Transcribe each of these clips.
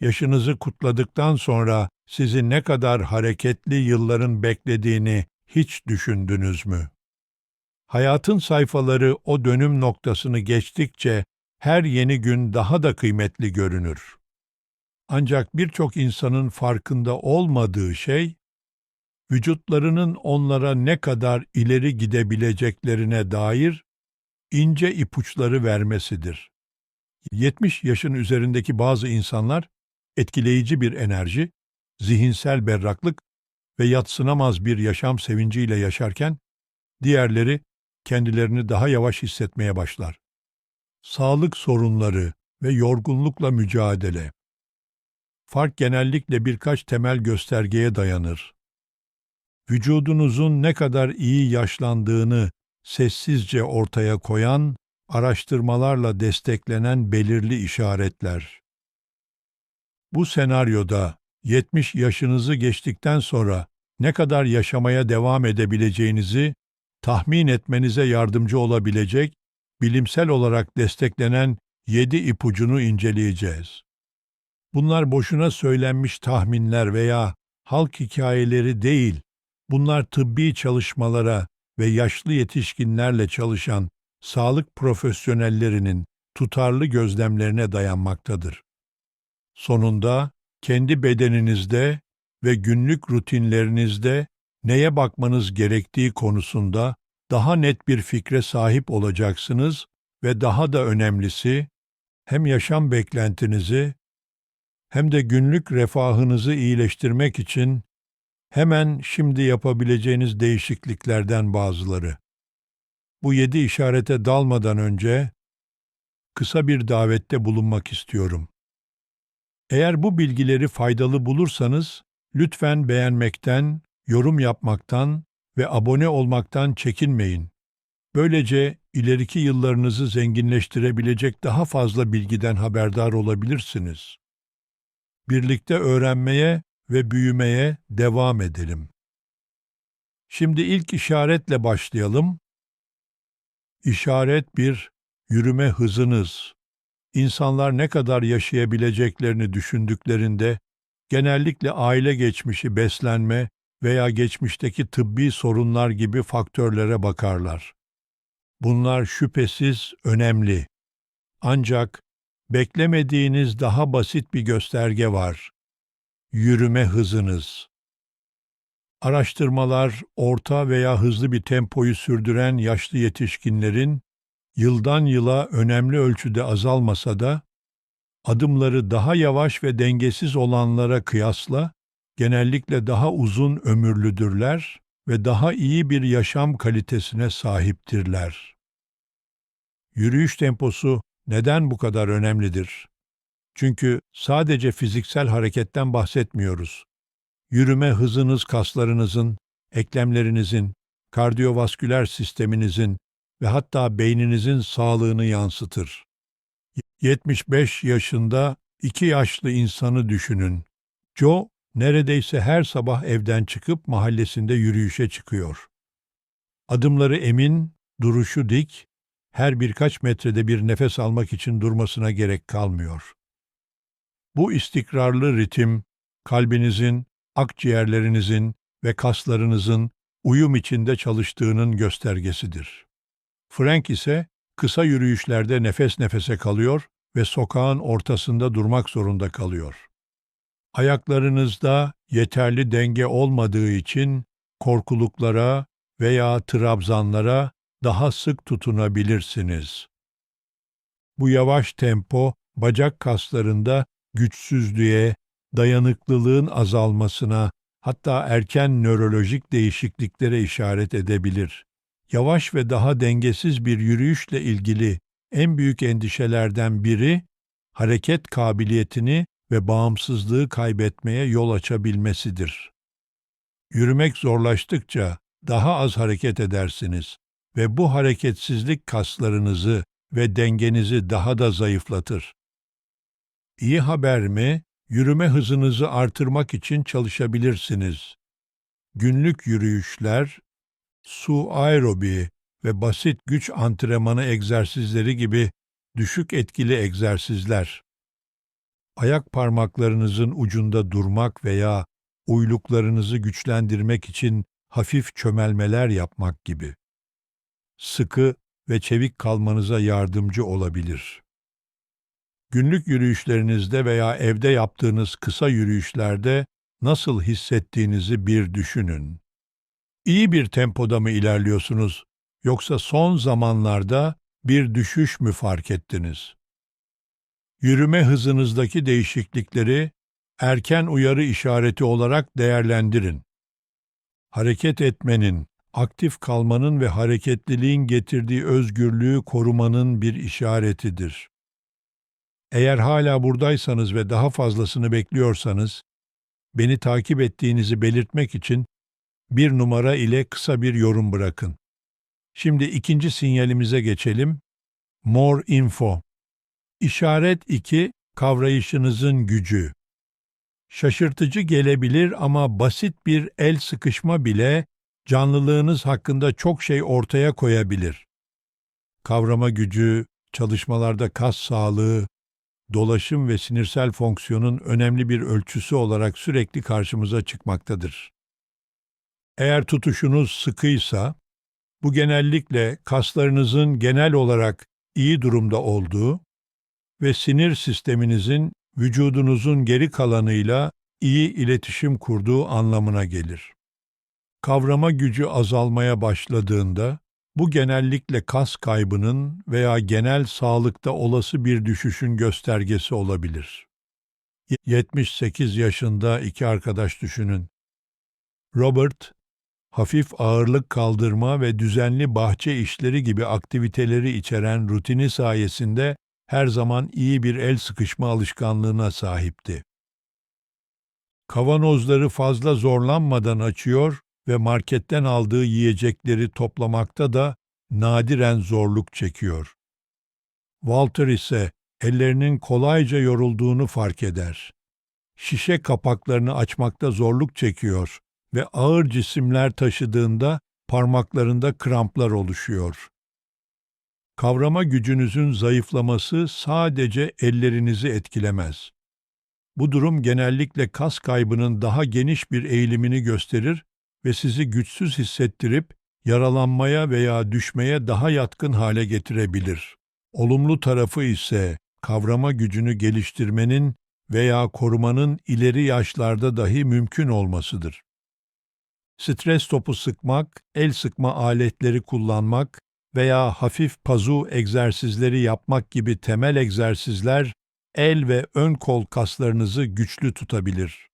yaşınızı kutladıktan sonra sizi ne kadar hareketli yılların beklediğini hiç düşündünüz mü? Hayatın sayfaları o dönüm noktasını geçtikçe her yeni gün daha da kıymetli görünür. Ancak birçok insanın farkında olmadığı şey, vücutlarının onlara ne kadar ileri gidebileceklerine dair ince ipuçları vermesidir. 70 yaşın üzerindeki bazı insanlar etkileyici bir enerji, zihinsel berraklık ve yatsınamaz bir yaşam sevinciyle yaşarken, diğerleri kendilerini daha yavaş hissetmeye başlar. Sağlık sorunları ve yorgunlukla mücadele. Fark genellikle birkaç temel göstergeye dayanır. Vücudunuzun ne kadar iyi yaşlandığını sessizce ortaya koyan, araştırmalarla desteklenen belirli işaretler. Bu senaryoda 70 yaşınızı geçtikten sonra ne kadar yaşamaya devam edebileceğinizi tahmin etmenize yardımcı olabilecek bilimsel olarak desteklenen 7 ipucunu inceleyeceğiz. Bunlar boşuna söylenmiş tahminler veya halk hikayeleri değil, bunlar tıbbi çalışmalara ve yaşlı yetişkinlerle çalışan sağlık profesyonellerinin tutarlı gözlemlerine dayanmaktadır. Sonunda kendi bedeninizde ve günlük rutinlerinizde neye bakmanız gerektiği konusunda daha net bir fikre sahip olacaksınız ve daha da önemlisi hem yaşam beklentinizi hem de günlük refahınızı iyileştirmek için hemen şimdi yapabileceğiniz değişikliklerden bazıları. Bu yedi işarete dalmadan önce kısa bir davette bulunmak istiyorum. Eğer bu bilgileri faydalı bulursanız lütfen beğenmekten, yorum yapmaktan ve abone olmaktan çekinmeyin. Böylece ileriki yıllarınızı zenginleştirebilecek daha fazla bilgiden haberdar olabilirsiniz. Birlikte öğrenmeye ve büyümeye devam edelim. Şimdi ilk işaretle başlayalım. İşaret 1. Yürüme hızınız. İnsanlar ne kadar yaşayabileceklerini düşündüklerinde genellikle aile geçmişi, beslenme veya geçmişteki tıbbi sorunlar gibi faktörlere bakarlar. Bunlar şüphesiz önemli. Ancak beklemediğiniz daha basit bir gösterge var. Yürüme hızınız. Araştırmalar orta veya hızlı bir tempoyu sürdüren yaşlı yetişkinlerin yıldan yıla önemli ölçüde azalmasa da adımları daha yavaş ve dengesiz olanlara kıyasla genellikle daha uzun ömürlüdürler ve daha iyi bir yaşam kalitesine sahiptirler. Yürüyüş temposu neden bu kadar önemlidir? Çünkü sadece fiziksel hareketten bahsetmiyoruz. Yürüme hızınız kaslarınızın, eklemlerinizin, kardiyovasküler sisteminizin ve hatta beyninizin sağlığını yansıtır. 75 yaşında iki yaşlı insanı düşünün. Joe neredeyse her sabah evden çıkıp mahallesinde yürüyüşe çıkıyor. Adımları emin, duruşu dik, her birkaç metrede bir nefes almak için durmasına gerek kalmıyor. Bu istikrarlı ritim, kalbinizin, akciğerlerinizin ve kaslarınızın uyum içinde çalıştığının göstergesidir. Frank ise kısa yürüyüşlerde nefes nefese kalıyor ve sokağın ortasında durmak zorunda kalıyor. Ayaklarınızda yeterli denge olmadığı için korkuluklara veya trabzanlara daha sık tutunabilirsiniz. Bu yavaş tempo bacak kaslarında güçsüzlüğe, dayanıklılığın azalmasına, hatta erken nörolojik değişikliklere işaret edebilir. Yavaş ve daha dengesiz bir yürüyüşle ilgili en büyük endişelerden biri hareket kabiliyetini ve bağımsızlığı kaybetmeye yol açabilmesidir. Yürümek zorlaştıkça daha az hareket edersiniz ve bu hareketsizlik kaslarınızı ve dengenizi daha da zayıflatır. İyi haber mi? Yürüme hızınızı artırmak için çalışabilirsiniz. Günlük yürüyüşler, su aerobi ve basit güç antrenmanı egzersizleri gibi düşük etkili egzersizler. ayak parmaklarınızın ucunda durmak veya uyluklarınızı güçlendirmek için hafif çömelmeler yapmak gibi. Sıkı ve çevik kalmanıza yardımcı olabilir. Günlük yürüyüşlerinizde veya evde yaptığınız kısa yürüyüşlerde nasıl hissettiğinizi bir düşünün. İyi bir tempoda mı ilerliyorsunuz yoksa son zamanlarda bir düşüş mü fark ettiniz? Yürüme hızınızdaki değişiklikleri erken uyarı işareti olarak değerlendirin. Hareket etmenin, aktif kalmanın ve hareketliliğin getirdiği özgürlüğü korumanın bir işaretidir. Eğer hala buradaysanız ve daha fazlasını bekliyorsanız, beni takip ettiğinizi belirtmek için bir numara ile kısa bir yorum bırakın. Şimdi ikinci sinyalimize geçelim. More info. İşaret 2, kavrayışınızın gücü. Şaşırtıcı gelebilir ama basit bir el sıkışma bile canlılığınız hakkında çok şey ortaya koyabilir. Kavrama gücü, çalışmalarda kas sağlığı, dolaşım ve sinirsel fonksiyonun önemli bir ölçüsü olarak sürekli karşımıza çıkmaktadır. Eğer tutuşunuz sıkıysa, bu genellikle kaslarınızın genel olarak iyi durumda olduğu ve sinir sisteminizin vücudunuzun geri kalanıyla iyi iletişim kurduğu anlamına gelir. Kavrama gücü azalmaya başladığında, bu genellikle kas kaybının veya genel sağlıkta olası bir düşüşün göstergesi olabilir. 78 yaşında iki arkadaş düşünün. Robert, hafif ağırlık kaldırma ve düzenli bahçe işleri gibi aktiviteleri içeren rutini sayesinde her zaman iyi bir el sıkışma alışkanlığına sahipti. Kavanozları fazla zorlanmadan açıyor ve marketten aldığı yiyecekleri toplamakta da nadiren zorluk çekiyor. Walter ise ellerinin kolayca yorulduğunu fark eder. Şişe kapaklarını açmakta zorluk çekiyor ve ağır cisimler taşıdığında parmaklarında kramplar oluşuyor. Kavrama gücünüzün zayıflaması sadece ellerinizi etkilemez. Bu durum genellikle kas kaybının daha geniş bir eğilimini gösterir ve sizi güçsüz hissettirip yaralanmaya veya düşmeye daha yatkın hale getirebilir. Olumlu tarafı ise kavrama gücünü geliştirmenin veya korumanın ileri yaşlarda dahi mümkün olmasıdır. Stres topu sıkmak, el sıkma aletleri kullanmak veya hafif pazu egzersizleri yapmak gibi temel egzersizler el ve ön kol kaslarınızı güçlü tutabilir.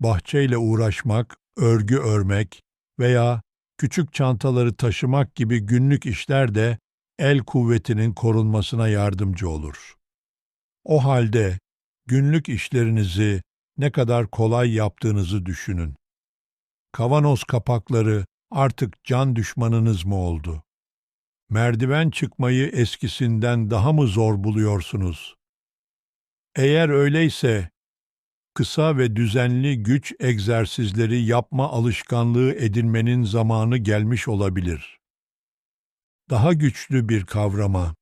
Bahçeyle uğraşmak, örgü örmek veya küçük çantaları taşımak gibi günlük işler de el kuvvetinin korunmasına yardımcı olur. O halde günlük işlerinizi ne kadar kolay yaptığınızı düşünün. Kavanoz kapakları artık can düşmanınız mı oldu? Merdiven çıkmayı eskisinden daha mı zor buluyorsunuz? Eğer öyleyse kısa ve düzenli güç egzersizleri yapma alışkanlığı edinmenin zamanı gelmiş olabilir. Daha güçlü bir kavrama,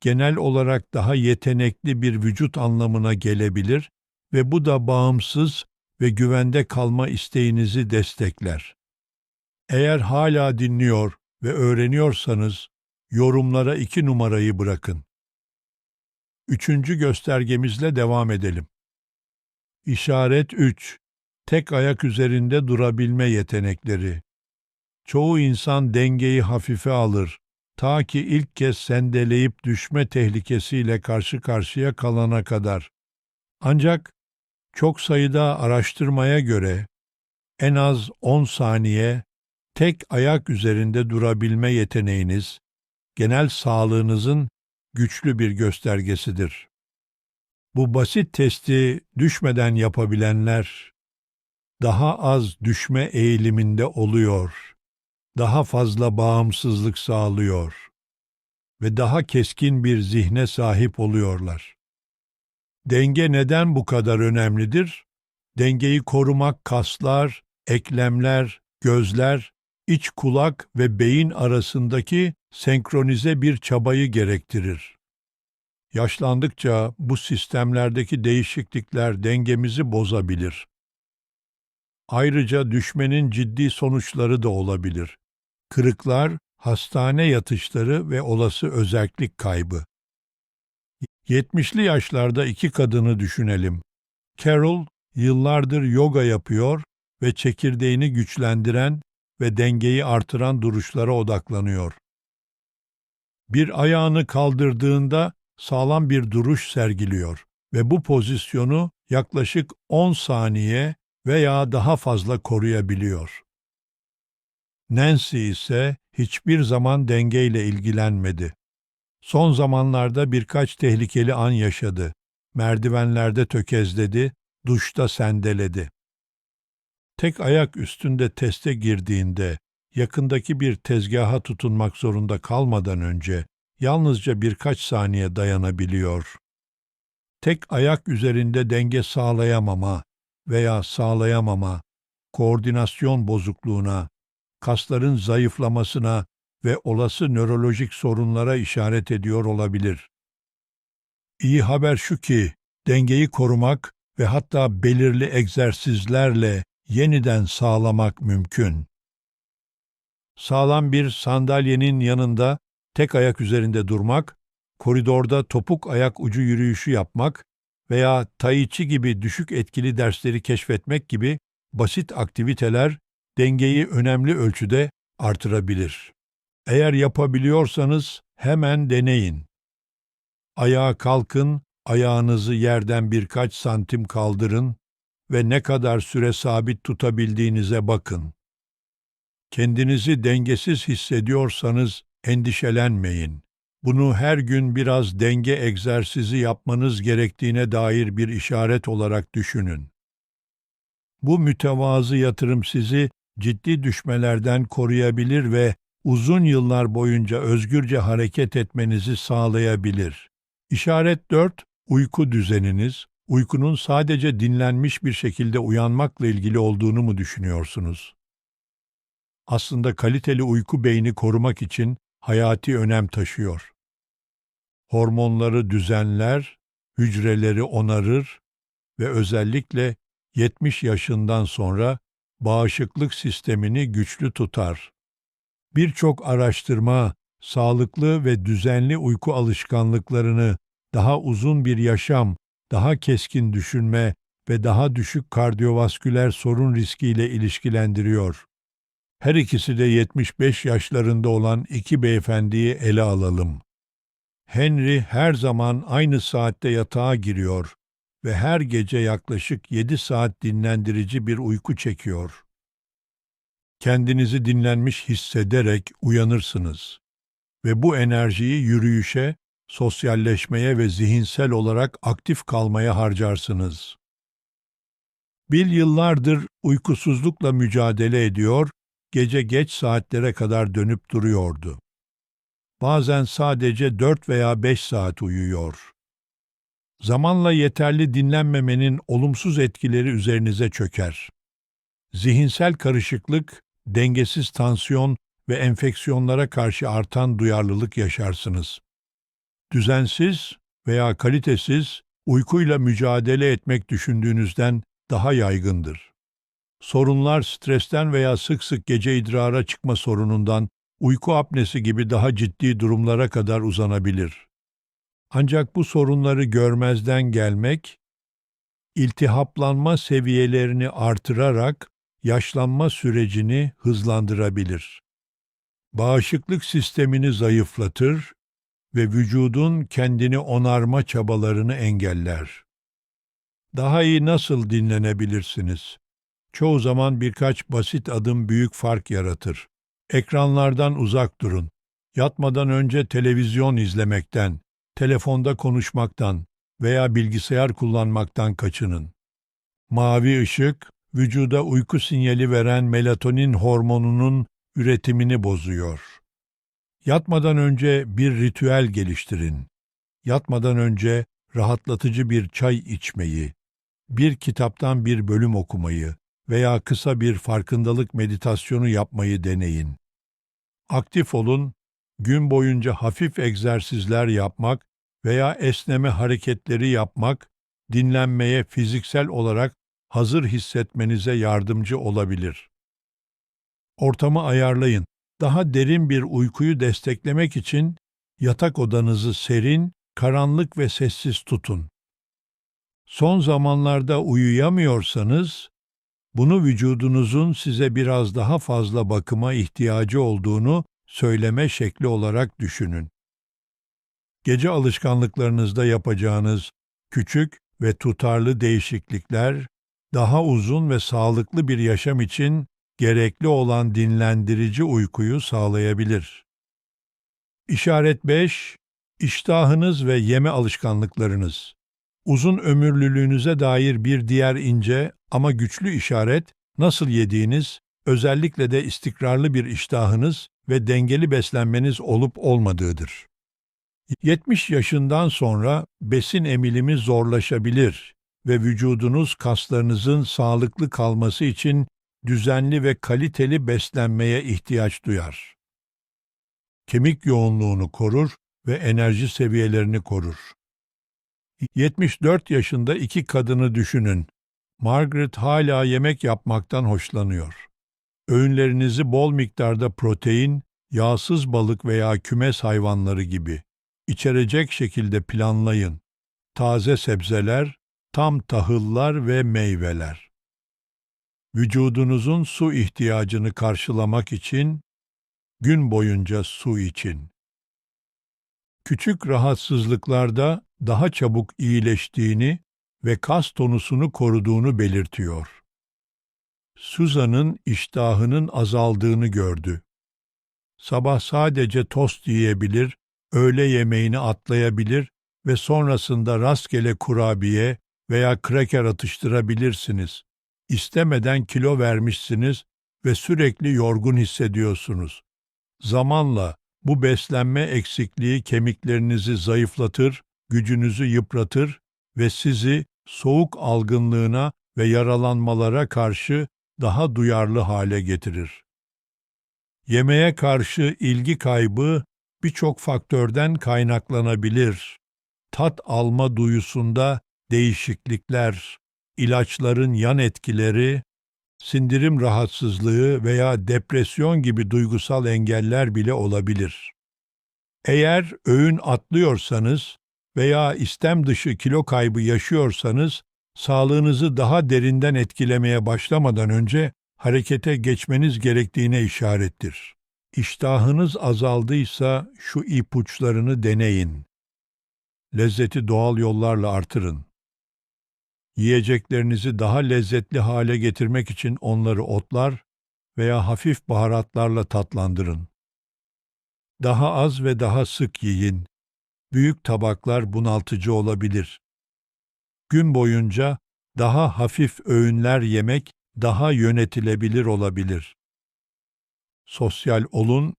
genel olarak daha yetenekli bir vücut anlamına gelebilir ve bu da bağımsız ve güvende kalma isteğinizi destekler. Eğer hala dinliyor ve öğreniyorsanız, yorumlara iki numarayı bırakın. Üçüncü göstergemizle devam edelim. İşaret 3. Tek ayak üzerinde durabilme yetenekleri. Çoğu insan dengeyi hafife alır, ta ki ilk kez sendeleyip düşme tehlikesiyle karşı karşıya kalana kadar. Ancak çok sayıda araştırmaya göre en az 10 saniye tek ayak üzerinde durabilme yeteneğiniz genel sağlığınızın güçlü bir göstergesidir. Bu basit testi düşmeden yapabilenler daha az düşme eğiliminde oluyor, daha fazla bağımsızlık sağlıyor ve daha keskin bir zihne sahip oluyorlar. Denge neden bu kadar önemlidir? Dengeyi korumak kaslar, eklemler, gözler, iç kulak ve beyin arasındaki senkronize bir çabayı gerektirir. Yaşlandıkça bu sistemlerdeki değişiklikler dengemizi bozabilir. Ayrıca düşmenin ciddi sonuçları da olabilir. Kırıklar, hastane yatışları ve olası özellik kaybı. 70'li yaşlarda iki kadını düşünelim. Carol yıllardır yoga yapıyor ve çekirdeğini güçlendiren ve dengeyi artıran duruşlara odaklanıyor. Bir ayağını kaldırdığında sağlam bir duruş sergiliyor ve bu pozisyonu yaklaşık 10 saniye veya daha fazla koruyabiliyor. Nancy ise hiçbir zaman dengeyle ilgilenmedi. Son zamanlarda birkaç tehlikeli an yaşadı. Merdivenlerde tökezledi, duşta sendeledi. Tek ayak üstünde teste girdiğinde yakındaki bir tezgaha tutunmak zorunda kalmadan önce yalnızca birkaç saniye dayanabiliyor. Tek ayak üzerinde denge sağlayamama veya sağlayamama, koordinasyon bozukluğuna, kasların zayıflamasına ve olası nörolojik sorunlara işaret ediyor olabilir. İyi haber şu ki, dengeyi korumak ve hatta belirli egzersizlerle yeniden sağlamak mümkün. Sağlam bir sandalyenin yanında tek ayak üzerinde durmak, koridorda topuk ayak ucu yürüyüşü yapmak veya tai chi gibi düşük etkili dersleri keşfetmek gibi basit aktiviteler dengeyi önemli ölçüde artırabilir. Eğer yapabiliyorsanız hemen deneyin. Ayağa kalkın, ayağınızı yerden birkaç santim kaldırın ve ne kadar süre sabit tutabildiğinize bakın. Kendinizi dengesiz hissediyorsanız endişelenmeyin. Bunu her gün biraz denge egzersizi yapmanız gerektiğine dair bir işaret olarak düşünün. Bu mütevazı yatırım sizi ciddi düşmelerden koruyabilir ve uzun yıllar boyunca özgürce hareket etmenizi sağlayabilir. İşaret 4, uyku düzeniniz, uykunun sadece dinlenmiş bir şekilde uyanmakla ilgili olduğunu mu düşünüyorsunuz? Aslında kaliteli uyku beyni korumak için hayati önem taşıyor. Hormonları düzenler, hücreleri onarır ve özellikle 70 yaşından sonra bağışıklık sistemini güçlü tutar. Birçok araştırma sağlıklı ve düzenli uyku alışkanlıklarını daha uzun bir yaşam, daha keskin düşünme ve daha düşük kardiyovasküler sorun riskiyle ilişkilendiriyor. Her ikisi de 75 yaşlarında olan iki beyefendiyi ele alalım. Henry her zaman aynı saatte yatağa giriyor ve her gece yaklaşık 7 saat dinlendirici bir uyku çekiyor. Kendinizi dinlenmiş hissederek uyanırsınız ve bu enerjiyi yürüyüşe, sosyalleşmeye ve zihinsel olarak aktif kalmaya harcarsınız. Bill yıllardır uykusuzlukla mücadele ediyor, gece geç saatlere kadar dönüp duruyordu. Bazen sadece 4 veya 5 saat uyuyor. Zamanla yeterli dinlenmemenin olumsuz etkileri üzerinize çöker. Zihinsel karışıklık, dengesiz tansiyon ve enfeksiyonlara karşı artan duyarlılık yaşarsınız. Düzensiz veya kalitesiz uykuyla mücadele etmek düşündüğünüzden daha yaygındır. Sorunlar stresten veya sık sık gece idrara çıkma sorunundan uyku apnesi gibi daha ciddi durumlara kadar uzanabilir. Ancak bu sorunları görmezden gelmek, iltihaplanma seviyelerini artırarak yaşlanma sürecini hızlandırabilir. Bağışıklık sistemini zayıflatır ve vücudun kendini onarma çabalarını engeller. Daha iyi nasıl dinlenebilirsiniz? Çoğu zaman birkaç basit adım büyük fark yaratır. Ekranlardan uzak durun. Yatmadan önce televizyon izlemekten, telefonda konuşmaktan veya bilgisayar kullanmaktan kaçının. Mavi ışık, vücuda uyku sinyali veren melatonin hormonunun üretimini bozuyor. Yatmadan önce bir ritüel geliştirin. Yatmadan önce rahatlatıcı bir çay içmeyi, bir kitaptan bir bölüm okumayı veya kısa bir farkındalık meditasyonu yapmayı deneyin. Aktif olun, gün boyunca hafif egzersizler yapmak veya esneme hareketleri yapmak, dinlenmeye fiziksel olarak hazır hissetmenize yardımcı olabilir. Ortamı ayarlayın. Daha derin bir uykuyu desteklemek için yatak odanızı serin, karanlık ve sessiz tutun. Son zamanlarda uyuyamıyorsanız, bunu vücudunuzun size biraz daha fazla bakıma ihtiyacı olduğunu söyleme şekli olarak düşünün. Gece alışkanlıklarınızda yapacağınız küçük ve tutarlı değişiklikler, daha uzun ve sağlıklı bir yaşam için gerekli olan dinlendirici uykuyu sağlayabilir. İşaret 5. İştahınız ve yeme alışkanlıklarınız. Uzun ömürlülüğünüze dair bir diğer ince ama güçlü işaret, nasıl yediğiniz, özellikle de istikrarlı bir iştahınız ve dengeli beslenmeniz olup olmadığıdır. 70 yaşından sonra besin emilimi zorlaşabilir ve vücudunuz kaslarınızın sağlıklı kalması için düzenli ve kaliteli beslenmeye ihtiyaç duyar. Kemik yoğunluğunu korur ve enerji seviyelerini korur. 74 yaşında iki kadını düşünün. Margaret hala yemek yapmaktan hoşlanıyor. Öğünlerinizi bol miktarda protein, yağsız balık veya kümes hayvanları gibi içerecek şekilde planlayın. Taze sebzeler, tam tahıllar ve meyveler. Vücudunuzun su ihtiyacını karşılamak için gün boyunca su için. Küçük rahatsızlıklarda daha çabuk iyileştiğini ve kas tonusunu koruduğunu belirtiyor. Suzan'ın iştahının azaldığını gördü. Sabah sadece tost yiyebilir, öğle yemeğini atlayabilir ve sonrasında rastgele kurabiye veya kraker atıştırabilirsiniz. İstemeden kilo vermişsiniz ve sürekli yorgun hissediyorsunuz. Zamanla bu beslenme eksikliği kemiklerinizi zayıflatır, gücünüzü yıpratır ve sizi soğuk algınlığına ve yaralanmalara karşı daha duyarlı hale getirir. Yemeğe karşı ilgi kaybı birçok faktörden kaynaklanabilir. Tat alma duyusunda değişiklikler, ilaçların yan etkileri, sindirim rahatsızlığı veya depresyon gibi duygusal engeller bile olabilir. Eğer öğün atlıyorsanız veya istem dışı kilo kaybı yaşıyorsanız, sağlığınızı daha derinden etkilemeye başlamadan önce harekete geçmeniz gerektiğine işarettir. İştahınız azaldıysa şu ipuçlarını deneyin. Lezzeti doğal yollarla artırın. Yiyeceklerinizi daha lezzetli hale getirmek için onları otlar veya hafif baharatlarla tatlandırın. Daha az ve daha sık yiyin. Büyük tabaklar bunaltıcı olabilir. Gün boyunca daha hafif öğünler yemek daha yönetilebilir olabilir. Sosyal olun,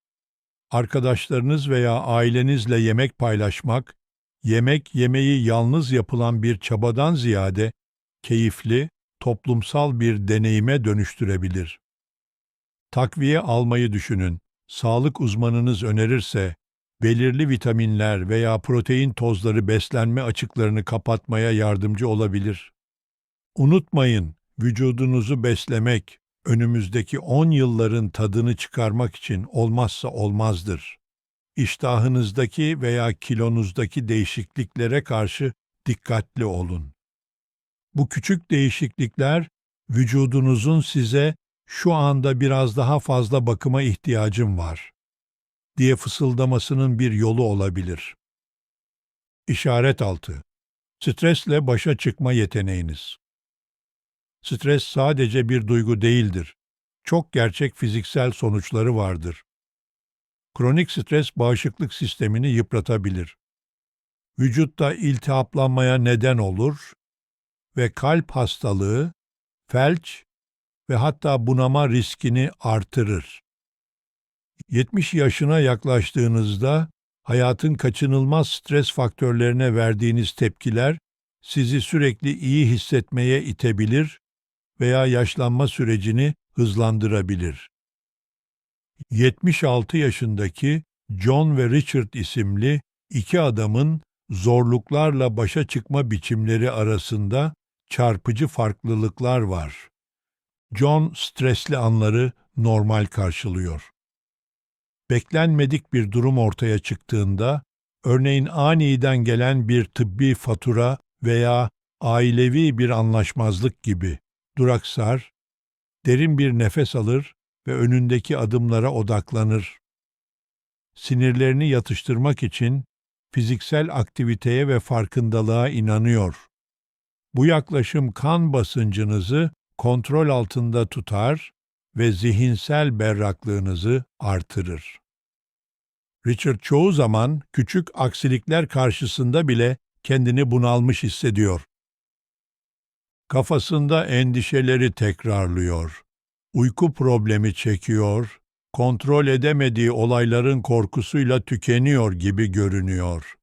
arkadaşlarınız veya ailenizle yemek paylaşmak, yemek yemeyi yalnız yapılan bir çabadan ziyade keyifli, toplumsal bir deneyime dönüştürebilir. Takviye almayı düşünün. Sağlık uzmanınız önerirse, belirli vitaminler veya protein tozları beslenme açıklarını kapatmaya yardımcı olabilir. Unutmayın, vücudunuzu beslemek, önümüzdeki 10 yılların tadını çıkarmak için olmazsa olmazdır. İştahınızdaki veya kilonuzdaki değişikliklere karşı dikkatli olun. Bu küçük değişiklikler vücudunuzun size şu anda biraz daha fazla bakıma ihtiyacım var diye fısıldamasının bir yolu olabilir. İşaret altı. Stresle başa çıkma yeteneğiniz. Stres sadece bir duygu değildir. Çok gerçek fiziksel sonuçları vardır. Kronik stres bağışıklık sistemini yıpratabilir. Vücutta iltihaplanmaya neden olur ve kalp hastalığı, felç ve hatta bunama riskini artırır. 70 yaşına yaklaştığınızda hayatın kaçınılmaz stres faktörlerine verdiğiniz tepkiler sizi sürekli iyi hissetmeye itebilir veya yaşlanma sürecini hızlandırabilir. 76 yaşındaki John ve Richard isimli iki adamın zorluklarla başa çıkma biçimleri arasında çarpıcı farklılıklar var. John stresli anları normal karşılıyor. Beklenmedik bir durum ortaya çıktığında, örneğin aniden gelen bir tıbbi fatura veya ailevi bir anlaşmazlık gibi duraksar, derin bir nefes alır ve önündeki adımlara odaklanır. Sinirlerini yatıştırmak için fiziksel aktiviteye ve farkındalığa inanıyor. Bu yaklaşım kan basıncınızı kontrol altında tutar ve zihinsel berraklığınızı artırır. Richard çoğu zaman küçük aksilikler karşısında bile kendini bunalmış hissediyor. Kafasında endişeleri tekrarlıyor. Uyku problemi çekiyor, kontrol edemediği olayların korkusuyla tükeniyor gibi görünüyor.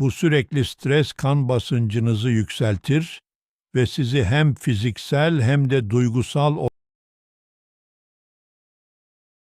Bu sürekli stres kan basıncınızı yükseltir ve sizi hem fiziksel hem de duygusal